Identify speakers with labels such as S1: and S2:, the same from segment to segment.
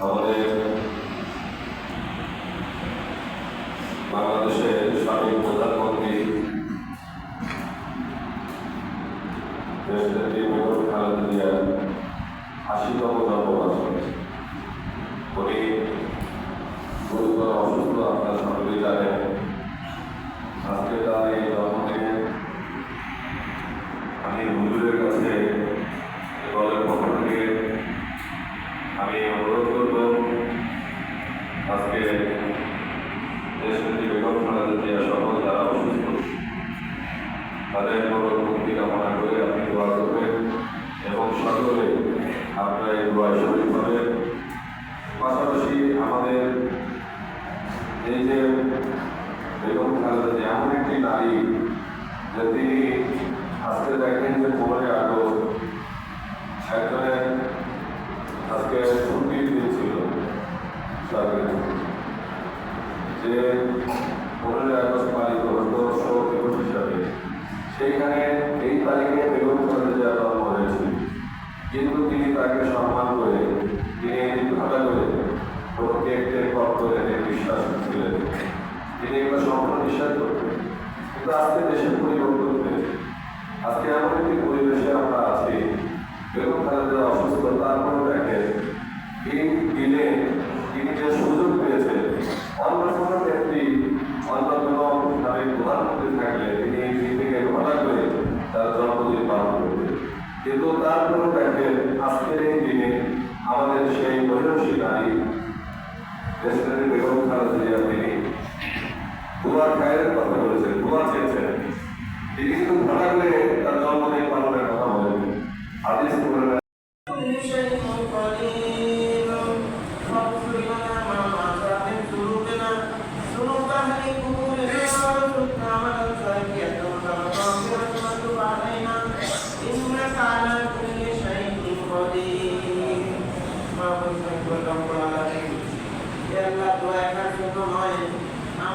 S1: আমাদের বাংলাদেশের সাবেক প্রধানমন্ত্রী দেশনেত্রী বেগম খালেদা জিয়ার আশিতম জন্মবার্ষিকী উনি গুরুতর অসুস্থ, আপনার সকলেই জানেন। আজকে তার এই জন্মদিনে আমি হুজুরের কাছে দলের পক্ষ থেকে আমি আজকে দেশনেত্রী বেগম খালেদা জিয়া সহ যারা অসুস্থ, তাদের বড় মুক্তি কামনা করে আপনি দোয়া করবেন এবং সকলে আপনার এই দোয়া শরীর হবেন পাশাপাশি আমাদের এই যে বেগম খালেদা জিয়া, এমন একটি নারী যে তিনি আজকে দেখেন যে পনেরোই আগস্ট একজনের আজকে ছুটির দিন ছিল সরকারি ছুটি। যে পালিত হতো হিসাবে সেইখানে এই তারিখে বেগম খালেদা জন্ম হয়েছিল কিন্তু তিনি তাকে সম্মান করে তিনি করে করে বিশ্বাস তিনি এগুলো সম্পূর্ণ বিশ্বাস করতেন কিন্তু আজকে দেশের পরিবর্তন হয়েছে আজকে এমন একটি পরিবেশে আমরা আছি, বেগম খালেদা অসুস্থ দেখেন এই দিনে তিনি যে সুযোগ পেয়েছেন অন্য কোনো ব্যক্তি অন্য কোনো নারী প্রধানমন্ত্রী থাকলে তিনি এই দিন থেকে ঘটা করে তার জন্মদিন পালন করতেন। কিন্তু তারপরেও দেখেন আজকের এই দিনে আমাদের সেই মহিষী নারী দেশের বেগম খালেদা জিয়া, তিনি দোয়া খায়ের কথা বলেছেন দোয়া চেয়েছেন তিনি কিন্তু ঘটা করে তার জন্মদিন পালনের কথা বলেন আদেশ করে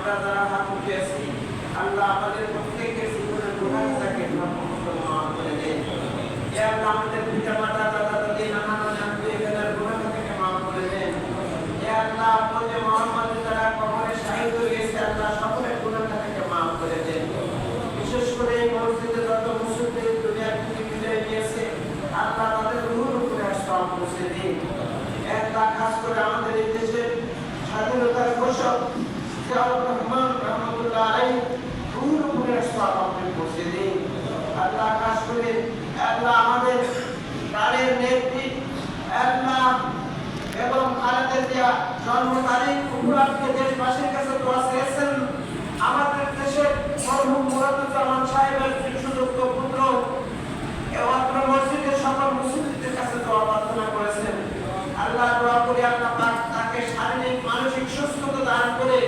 S2: আমরা যারা হাত উঠেছি আল্লাহ আমাদের প্রত্যেকের জীবনের গুণাহ থাকে মাফ করে দেন। আল্লাহ আমাদের পিতা মাতা, দাদা দাদি, নানা নানা দুইজনের গুনাহ থেকে মাফ করে দেন। আল্লাহ আপনি মোহাম্মদ যারা কবরে শাহিদ হয়ে গেছে, আল্লাহ সকলের গুনাহ থেকে মাফ করে দেন বিশেষ করে এই মসজিদে যত মুসলিম দুনিয়া থেকে বিদায় নিয়েছে আল্লাহ তাদের রুহুর উপরে সব পৌঁছে দিন আল্লাহ খাস করে আমাদের এই দেশের স্বাধীনতার ঘোষক জিয়াউর আমাদের এবং খালেদা জিয়া জন্ম তারিখ কাছে দোয়া আমাদের দেশের মরহুম মুরাদুজ্জামান সাহেবের সুযোগ্য পুত্র এমাত্র মসজিদের সকল মুসলিমদের কাছে দোয়া প্রার্থনা করেছেন আল্লাহ দোয়া করি আল্লাহ পাক তাকে শারীরিক মানসিক সুস্থতা দান করে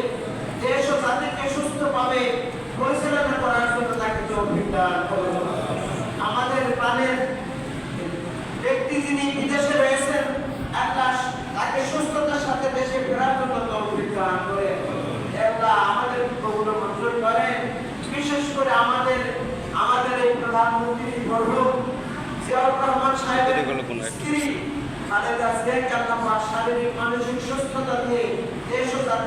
S2: দেশ ও জাতিকে সুস্থ পাবে পরিচালনা করার জন্য তাকে তৌফিক দান করুন আমাদের প্রাণের ব্যক্তি যিনি বিদেশে রয়েছেন আল্লাহ তাকে সুস্থতার সাথে দেশে ফেরার জন্য তৌফিক দান করে আল্লাহ আমাদের প্রভুর মঞ্জুর করেন বিশেষ করে আমাদের আমাদের এই প্রধানমন্ত্রী মরহুম জিয়াউর রহমান সাহেবের স্ত্রী খালেদা জিয়াকে আল্লাহ পাক শারীরিক মানসিক সুস্থতা দিয়ে দেশ ও জাতির